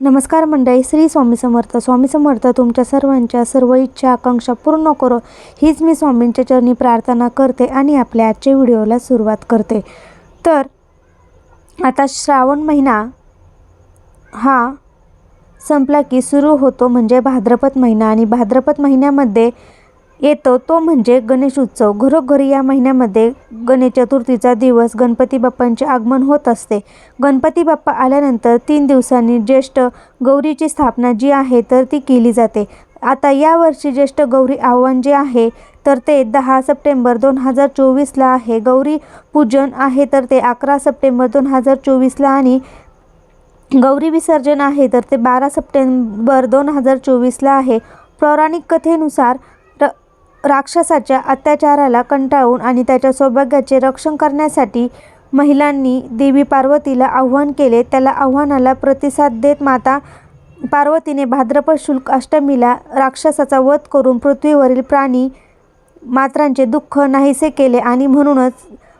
नमस्कार मंडळी श्री स्वामी समर्थ. स्वामी समर्थ तुमच्या सर्वांच्या सर्व इच्छा आकांक्षा पूर्ण करो. हीच मी स्वामींच्या चरणी प्रार्थना करते आणि आपल्या आजच्या व्हिडिओला सुरुवात करते. तर आता श्रावण महिना हा संपला की सुरू होतो म्हणजे भाद्रपद महिना. आणि भाद्रपद महिन्यामध्ये येतो. तो म्हणजे गणेश उत्सव. घरोघरी या महिन्यामध्ये गणेश चतुर्थीचा दिवस गणपती बाप्पांचे आगमन होत असते. गणपती बाप्पा आल्यानंतर तीन दिवसांनी ज्येष्ठ गौरीची स्थापना जी आहे तर ती केली जाते. आता यावर्षी ज्येष्ठ गौरी आव्हान जे आहे तर ते दहा सप्टेंबर दोन हजार चोवीसला आहे. गौरी पूजन आहे तर ते अकरा सप्टेंबर दोन हजार चोवीसला आणि गौरी विसर्जन आहे तर ते बारा सप्टेंबर दोन हजार चोवीसला आहे. पौराणिक कथेनुसार राक्षसाच्या अत्याचाराला कंटाळून आणि त्याच्या सौभाग्याचे रक्षण करण्यासाठी महिलांनी देवी पार्वतीला आव्हान केले. त्याला आव्हानाला प्रतिसाद देत माता पार्वतीने भाद्रपद शुल्क अष्टमीला राक्षसाचा वध करून पृथ्वीवरील प्राणी मात्रांचे दुःख नाहीसे केले आणि म्हणूनच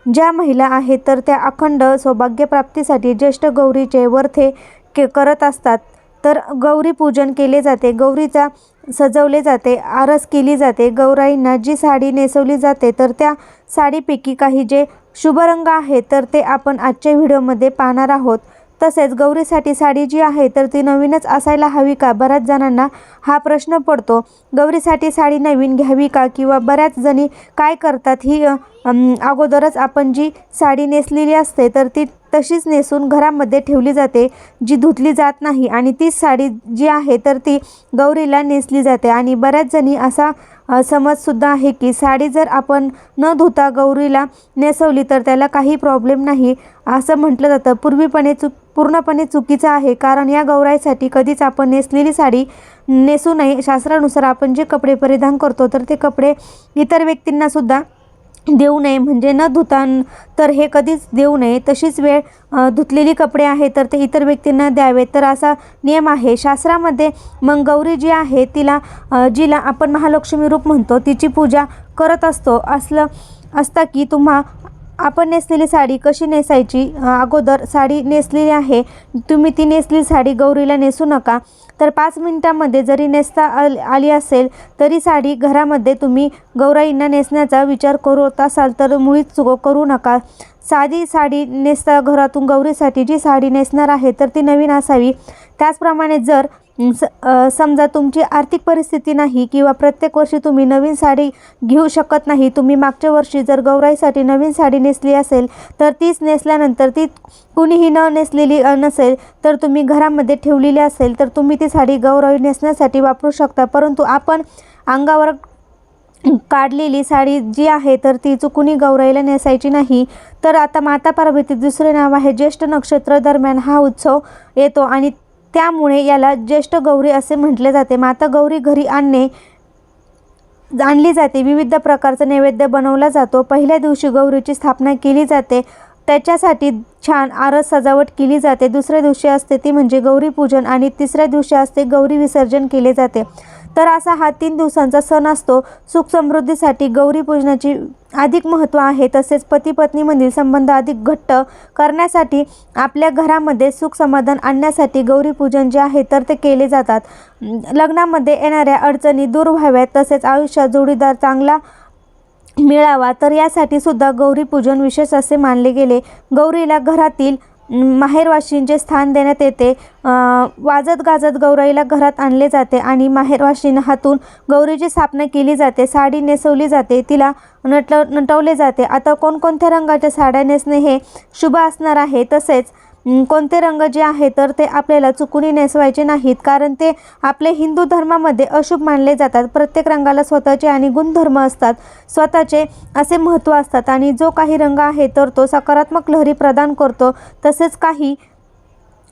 ज्या महिला आहेत तर त्या अखंड सौभाग्यप्राप्तीसाठी ज्येष्ठ गौरीचे वर्थे के करत असतात. तर गौरी पूजन केले जाते गौरीचा सजवले जाते आरस केली जाते गौराईंना जी साडी नेसवली जाते तर त्या साडीपैकी काही जे शुभ रंग आहेत तर ते आपण आजच्या व्हिडिओमध्ये पाहणार आहोत. तसेच गौरीसाठी साडी जी आहे तर ती नवीनच असायला हवी का? बऱ्याच जणांना हा प्रश्न पडतो. गौरीसाठी साडी नवीन घ्यावी का? किंवा बऱ्याच जणी काय करतात ही अगोदरच आपण जी साडी नेसलेली असते तर ती तशीच नेसून घरामध्ये ठेवली जाते जी धुतली जात नाही. आणि तीच साडी जी आहे तर ती गौरीला नेसली जाते. आणि बऱ्याच जणी असा समजसुद्धा आहे की साडी जर आपण न धुता गौरीला नेसवली तर त्याला काही प्रॉब्लेम नाही. असं म्हटलं जातं. पूर्वीपणे चुक पूर्णपणे चुकीचं आहे. कारण या गौराईसाठी कधीच आपण नेसलेली साडी नेसू नये. शास्त्रानुसार आपण जे कपडे परिधान करतो तर ते कपडे इतर व्यक्तींनासुद्धा देऊ नये म्हणजे न धुता तर हे कधीच देऊ नये. तशीच वेळ धुतलेली कपडे आहे तर ते इतर व्यक्तींना द्यावे तर असा नियम आहे. शास्त्रामध्ये मग गौरी जी आहे तिला जिला आपण महालक्ष्मी रूप म्हणतो. तिची पूजा करत असतो. असलं असता की तुम्हा आपण नेसलेली साडी कशी नेसायची? अगोदर साडी नेसलेली आहे. तुम्ही ती नेसलेली साडी गौरीला नेसू नका. तर पाच मिनटामध्ये जरी नेसता आल आली असेल तरी साडी घरामध्ये तुम्ही गौराईंना नेसण्याचा विचार करत असाल तर मुळीच चुक करू नका. साधी साडी नेसता घरातून गौरीसाठी जी साडी नेसणार आहे तर ती नवीन असावी. त्याचप्रमाणे जर स समजा तुमची आर्थिक परिस्थिती नाही किंवा प्रत्येक वर्षी तुम्ही नवीन साडी घेऊ शकत नाही तुम्ही मागच्या वर्षी जर गौराईसाठी नवीन साडी नेसली असेल तर तीच नेसल्यानंतर ती कुणीही न नेसलेली नसेल तर तुम्ही घरामध्ये ठेवलेली असेल तर तुम्ही ती साडी गौराई नेसण्यासाठी वापरू शकता. परंतु आपण अंगावर काढलेली साडी जी आहे तर ती चुकूनही गौराईला नेसायची नाही. तर आता माता पार्वती दुसरे नाव आहे ज्येष्ठ नक्षत्र दरम्यान हा उत्सव येतो आणि त्यामुळे याला ज्येष्ठ गौरी असे म्हटले जाते. माता गौरी घरी आणणे आणली जाते. विविध प्रकारचा नैवेद्य बनवला जातो. पहिल्या दिवशी गौरीची स्थापना केली जाते. त्याच्यासाठी छान आरस सजावट केली जाते. दुसऱ्या दिवशी असते ती म्हणजे गौरी पूजन आणि तिसऱ्या दिवशी असते गौरी विसर्जन केले जाते. तर असा हा तीन दिवसांचा सण असतो. सुख समृद्धीसाठी गौरी पूजनाची अधिक महत्त्व आहे. तसेच पती पत्नीमधील संबंध अधिक घट्ट करण्यासाठी आपल्या घरामध्ये सुख समाधान आणण्यासाठी गौरीपूजन जे आहे तर ते केले जातात. लग्नामध्ये येणाऱ्या अडचणी दूर व्हाव्यात. तसेच आयुष्यात जोडीदार चांगला मिळावा. तर यासाठी सुद्धा गौरीपूजन विशेष असे मानले गेले. गौरीला घरातील माहेरवाशींचे स्थान देण्यात येते वाजत गाजत गौराईला घरात आणले जाते आणि माहेरवाशीन हातून गौरीची स्थापना केली जाते साडी नेसवली जाते तिला नटव नटवले जाते. आता कोणकोणत्या रंगाच्या साड्या नेसणे हे शुभ असणार आहे? तसेच कोणते रंग जे आहे तर ते आपल्याला चुकूनही नेसवायचे नाहीत कारण ते आपले हिंदू धर्मामध्ये अशुभ मानले जातात. प्रत्येक रंगाला स्वतःचे आणि गुणधर्म असतात. स्वतःचे असे महत्त्व असतात आणि जो काही रंग आहे तर तो सकारात्मक लहरी प्रदान करतो. तसेच काही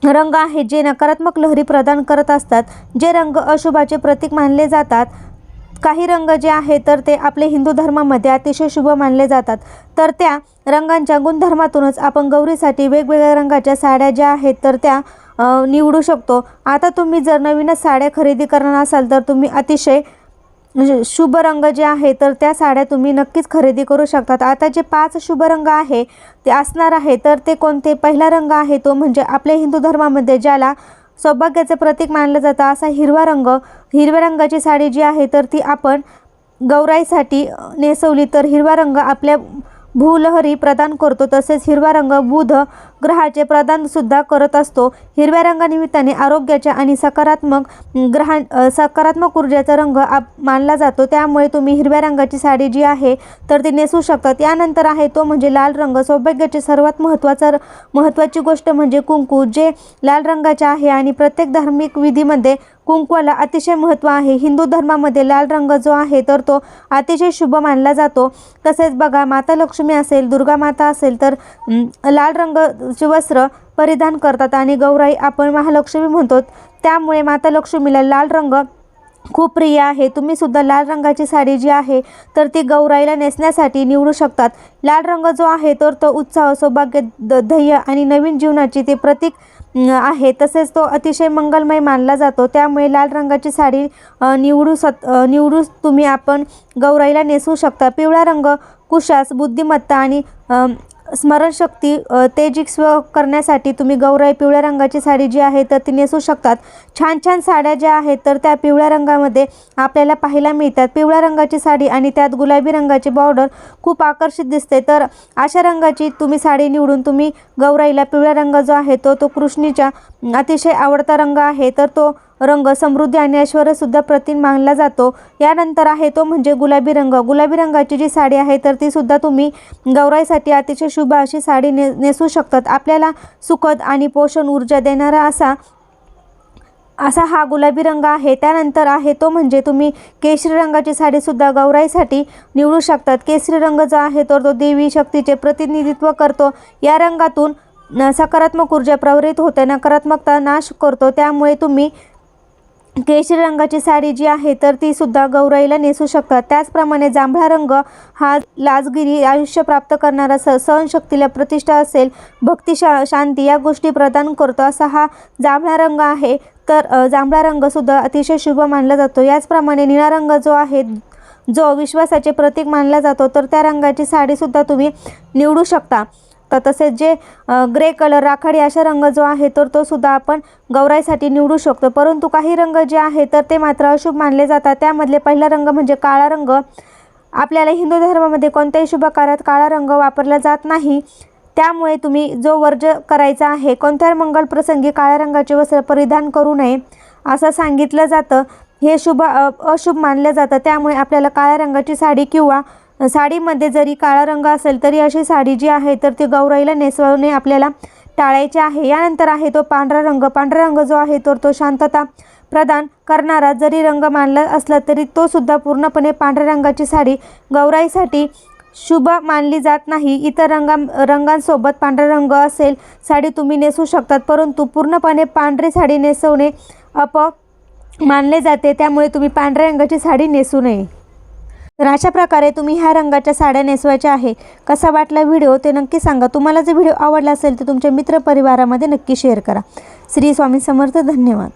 रंग आहेत जे नकारात्मक लहरी प्रदान करत असतात जे रंग अशुभाचे प्रतीक मानले जातात. काही रंग जे आहे तर ते आपले हिंदू धर्मामध्ये अतिशय शुभ मानले जातात. तर त्या रंगांच्या गुणधर्मातूनच आपण गौरीसाठी वेगवेगळ्या रंगाच्या साड्या ज्या आहेत तर त्या निवडू शकतो. आता तुम्ही जर नवीनच साड्या खरेदी करणार असाल तर तुम्ही अतिशय म्हणजे शुभ रंग जे आहे तर त्या साड्या तुम्ही नक्कीच खरेदी करू शकतात. आता जे पाच शुभ रंग आहे ते असणार आहे तर ते कोणते? पहिला रंग आहे तो म्हणजे आपल्या हिंदू धर्मामध्ये ज्याला सौभाग्याचं प्रतीक मानलं जातं. असा हिरवा रंग हिरव्या रंगाची साडी जी आहे तर ती आपण गौराईसाठी नेसवली. तर हिरवा रंग आपल्या भूलहरी प्रदान करतो. तसेच हिरवा रंग बुध ग्रहाचे प्रदानसुद्धा करत असतो. हिरव्या रंगानिमित्ताने आरोग्याच्या आणि सकारात्मक ग्रहा सकारात्मक ऊर्जेचा रंग आप मानला जातो. त्यामुळे तुम्ही हिरव्या रंगाची साडी जी आहे तर ती नेसू शकतात यानंतर आहे तो म्हणजे लाल रंग. सौभाग्याचे सर्वात महत्त्वाचा र- महत्त्वाची गोष्ट म्हणजे कुंकू. जे लाल रंगाचे आहे आणि प्रत्येक धार्मिक विधीमध्ये कुंकवाला अतिशय महत्त्व आहे. हिंदू धर्मामध्ये लाल रंग जो आहे तर तो अतिशय शुभ मानला जातो. तसेच बघा माता लक्ष्मी असेल दुर्गा माता असेल तर लाल रंग रंगाचे वस्त्र परिधान करतात आणि गौराई आपण महालक्ष्मी म्हणतो. त्यामुळे माता लक्ष्मीला लाल रंग खूप प्रिय आहे. तुम्ही सुद्धा लाल रंगाची साडी जी आहे तर ती गौराईला नेसण्यासाठी निवडू शकतात. लाल रंग जो आहे तर तो उत्साह सौभाग्य द ध्येय आणि नवीन जीवनाची ते प्रतीक आहे. तसेच तो अतिशय मंगलमय मानला जातो. त्यामुळे लाल रंगाची साडी निवडू सत निवडू तुम्ही आपण गौराईला नेसवू शकता. पिवळा रंग कुशास बुद्धिमत्ता आणि स्मरणशक्ती अ, तेजस्व करण्यासाठी तुम्ही गौराई पिवळ्या रंगाची साडी जी आहे तर ती नेसू शकतात. छान छान साड्या ज्या आहेत तर त्या पिवळ्या रंगामध्ये आपल्याला पाहायला मिळतात. पिवळ्या रंगाची साडी आणि त्यात गुलाबी रंगाची बॉर्डर खूप आकर्षित दिसते. तर अशा रंगाची तुम्ही साडी निवडून तुम्ही गौराईला पिवळ्या रंग जो आहे तो तो कृष्णीच्या अतिशय आवडता रंग आहे. तर तो रंग समृद्धी आणि ऐश्वर्यसुद्धा प्रतीन मानला जातो. यानंतर आहे तो म्हणजे गुलाबी रंग. गुलाबी रंगाची जी साडी आहे तर ती सुद्धा तुम्ही गौराईसाठी अतिशय शुभ अशी साडी ने नेसू शकतात. आपल्याला सुखद आणि पोषण ऊर्जा देणारा असा असा हा गुलाबी रंग आहे. त्यानंतर आहे तो म्हणजे तुम्ही केशरी रंगाची साडीसुद्धा गौराईसाठी निवडू शकतात. केसरी रंग जो आहे तर तो देवी शक्तीचे प्रतिनिधित्व करतो. या रंगातून सकारात्मक ऊर्जा प्रवरित होते. नकारात्मकता नाश करतो. त्यामुळे तुम्ही केशरी रंगाची साडी जी आहे तर ती सुद्धा गौराईला नेसू शकतात. त्याचप्रमाणे जांभळा रंग हा लाजगिरी आयुष्य प्राप्त करणारा स सहनशक्तीला प्रतिष्ठा असेल भक्ती शा शांती या गोष्टी प्रदान करतो असा हा जांभळा रंग आहे. तर जांभळा रंगसुद्धा अतिशय शुभ मानला जातो. याचप्रमाणे निळा रंग जो आहे जो विश्वासाचे प्रतीक मानला जातो तर त्या रंगाची साडीसुद्धा तुम्ही निवडू शकता. तर तसेच जे ग्रे कलर राखाडी अशा रंग जो आहे तर तो सुद्धा आपण गौराईसाठी निवडू शकतो. परंतु काही रंग जे आहे तर ते मात्र अशुभ मानले जातात. त्यामधले पहिला रंग म्हणजे काळा रंग. आपल्याला हिंदू धर्मामध्ये कोणत्याही शुभ कार्यात काळा रंग वापरला जात नाही. त्यामुळे तुम्ही जो वर्ज करायचा आहे कोणत्याही मंगल प्रसंगी काळ्या रंगाचे वस्त्र परिधान करू नये असं सांगितलं जातं. हे शुभ अशुभ मानलं जातं. त्यामुळे आपल्याला काळ्या रंगाची साडी किंवा साडीमध्ये जरी काळा रंग असेल तरी अशी साडी जी आहे तर ती गौराईला नेसवणे आपल्याला टाळायचे आहे. यानंतर आहे तो पांढरा रंग. पांढरा रंग जो आहे तर तो शांतता प्रदान करणारा. जरी रंग मानला असला तरी तो सुद्धा पूर्णपणे पांढऱ्या रंगाची साडी. गौराईसाठी शुभ मानली जात नाही. इतर रंगा रंगांसोबत पांढरा रंग असेल साडी तुम्ही नेसू शकतात. परंतु पूर्णपणे पांढरी साडी नेसवणे अप मानले जाते. त्यामुळे तुम्ही पांढऱ्या रंगाची साडी नेसू नये. तर अशा प्रकारे तुम्ही ह्या रंगाच्या साड्या नेसवायच्या आहे. कसा वाटला व्हिडिओ ते नक्की सांगा. तुम्हाला जर व्हिडिओ आवडला असेल तर तुमच्या मित्रपरिवारामध्ये नक्की शेअर करा. श्री स्वामी समर्थ धन्यवाद.